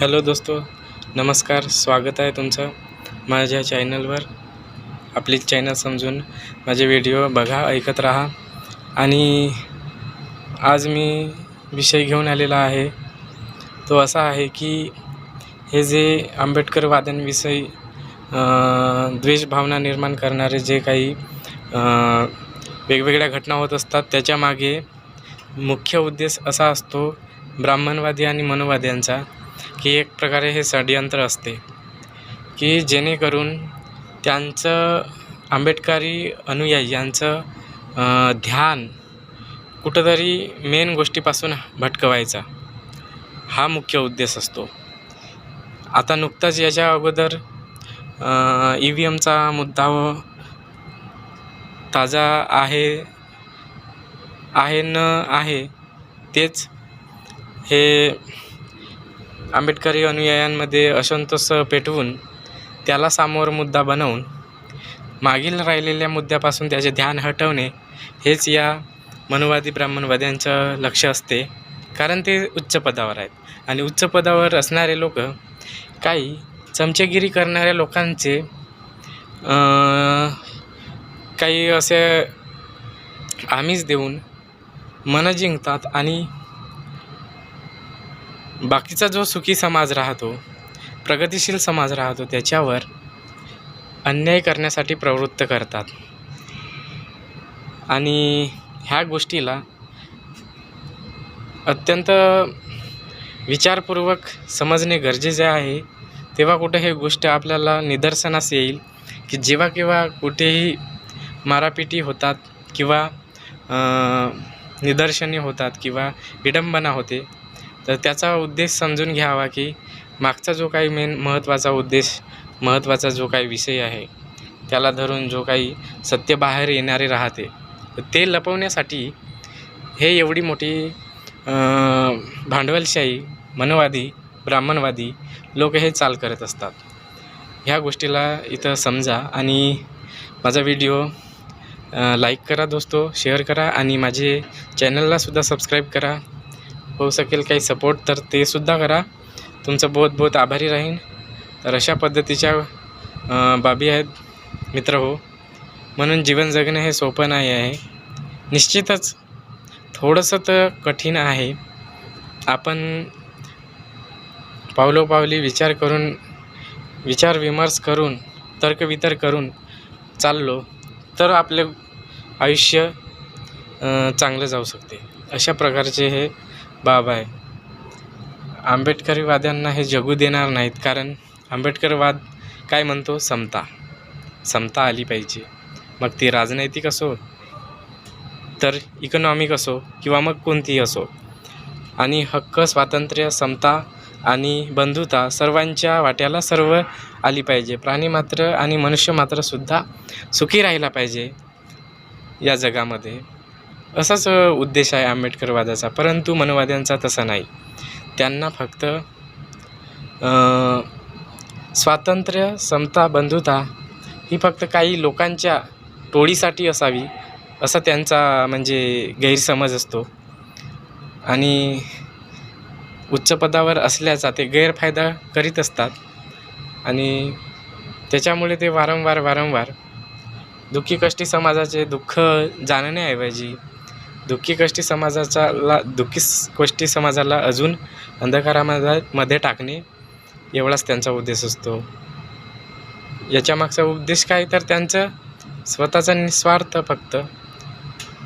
Hello दोस्तो नमस्कार स्वागत आहे तुमचं माझ्या चॅनलवर. आपली चॅनल समजून माझे व्हिडिओ बघा ऐकत राहा. आणि आज मी विषय घेऊन आलेला आहे. तो असा आहे की हे जे आंबेडकरवाद्यांविषयी द्वेषभावना निर्माण करणारे जे काही वेगवेगळ्या घटना होत असतात त्याच्यामागे मुख्य उद्देश असा असतो ब्राह्मणवादी आणि मनोवाद्यांचा. की एक प्रकारे हे षडयंत्र असते. की जेणेकरून त्यांचं आंबेडकरी अनुयायी यांचं ध्यान कुठंतरी मेन गोष्टीपासून भटकवायचा. हा मुख्य उद्देश असतो. आता नुकताच याच्या अगोदर ई व्ही एमचा मुद्दा व ताजा आहे आहे न आहे तेच हे आंबेडकरी अनुयायांमध्ये असंतोष पेटवून त्याला सामोर मुद्दा बनवून मागील राहिलेल्या मुद्द्यापासून त्याचे ध्यान हटवणे हेच या मनुवादी ब्राह्मणवाद्यांचं लक्ष असते. कारण ते उच्च पदावर आहेत. आणि उच्च पदावर असणारे लोक काही चमचेगिरी करणाऱ्या लोकांचे काही असे आमिष देऊन मनं जिंकतात आणि बाकीचा जो सुखी समाज राहतो प्रगतिशील समाज राहतो त्याच्यावर अन्याय करण्यासाठी प्रवृत्त करतात. आणि ह्या गोष्टीला अत्यंत विचारपूर्वक समजणे गरजेचे आहे. तेव्हा कुठे हे गोष्ट आपल्याला निदर्शनास येईल की जेव्हा केव्हा कुठेही मारापिटी होतात किंवा निदर्शने होतात किंवा विडंबना होते तर त्याचा उद्देश समजून घ्यावा की मागचा जो काही मेन महत्त्वाचा उद्देश महत्त्वाचा जो काही विषय आहे त्याला धरून जो काही सत्य बाहेर येणारे राहते तर ते लपवण्यासाठी हे एवढी मोठी भांडवलशाही मनवादी ब्राह्मणवादी लोक हे चाल करत असतात. ह्या गोष्टीला इथं समजा आणि माझा व्हिडिओ लाईक करा दोस्तो शेअर करा आणि माझे चॅनललासुद्धा सबस्क्राईब करा. होऊ शकेल काही सपोर्ट तर ते सुद्धा करा. तुमचं बहुत बहुत आभारी राहीन. तर अशा पद्धतीच्या बाबी आहेत. मित्र हो म्हणून जीवन जगणं हे सोपं नाही आहे. निश्चितच थोडंसं तर कठीण आहे. आपण पावलोपावली विचार करून विचार विमर्श करून तर्कवितर करून चाललो तर आपले आयुष्य चांगलं जाऊ शकते. अशा प्रकारचे हे बाब आहे. आंबेडकरीवाद्यांना हे जगू देणार नाहीत कारण आंबेडकरवाद काय म्हणतो? समता. समता आली पाहिजे. मग ती राजनैतिक असो तर इकॉनॉमिक असो किंवा मग कोणतीही असो. आणि हक्क स्वातंत्र्य समता आणि बंधुता सर्वांच्या वाट्याला सर्व आली पाहिजे. प्राणी मात्र आणि मनुष्य मात्रसुद्धा सुखी राहिला पाहिजे या जगामध्ये. असाच उद्देश आहे आंबेडकरवादाचा परंतु मनवाद्यांचा तसा नाही. त्यांना फक्त स्वातंत्र्य समता बंधुता ही फक्त काही लोकांच्या टोळीसाठी असावी असा त्यांचा म्हणजे गैरसमज असतो. आणि उच्च पदावर असल्याचा ते गैरफायदा करीत असतात. आणि त्याच्यामुळे ते वारंवार वारंवार दुःखी कष्टी समाजाचे दुःख जाणण्याऐवजी दुःखी कष्टी समाजाचा ला दुःखी कष्टी समाजाला अजून अंधकारामध्ये मध्ये टाकणे एवढाच त्यांचा उद्देश असतो. याच्यामागचा उद्देश काय? तर त्यांचं स्वतःचा निस्वार्थ फक्त.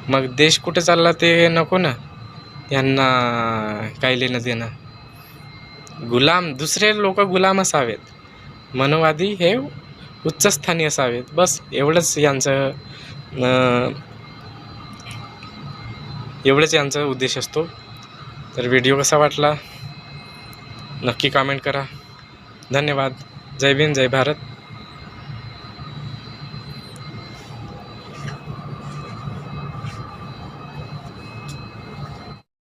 मग देश कुठे चालला ते नको ना. यांना काय लेणं देणं. गुलाम दुसरे लोक गुलाम असावेत. मनोवादी हे उच्चस्थानी असावेत. बस एवढंच यांचं एवढंच यांचा उद्देश असतो. तर व्हिडिओ कसा वाटला? नक्की कमेंट करा. धन्यवाद. जय भीम जय भारत.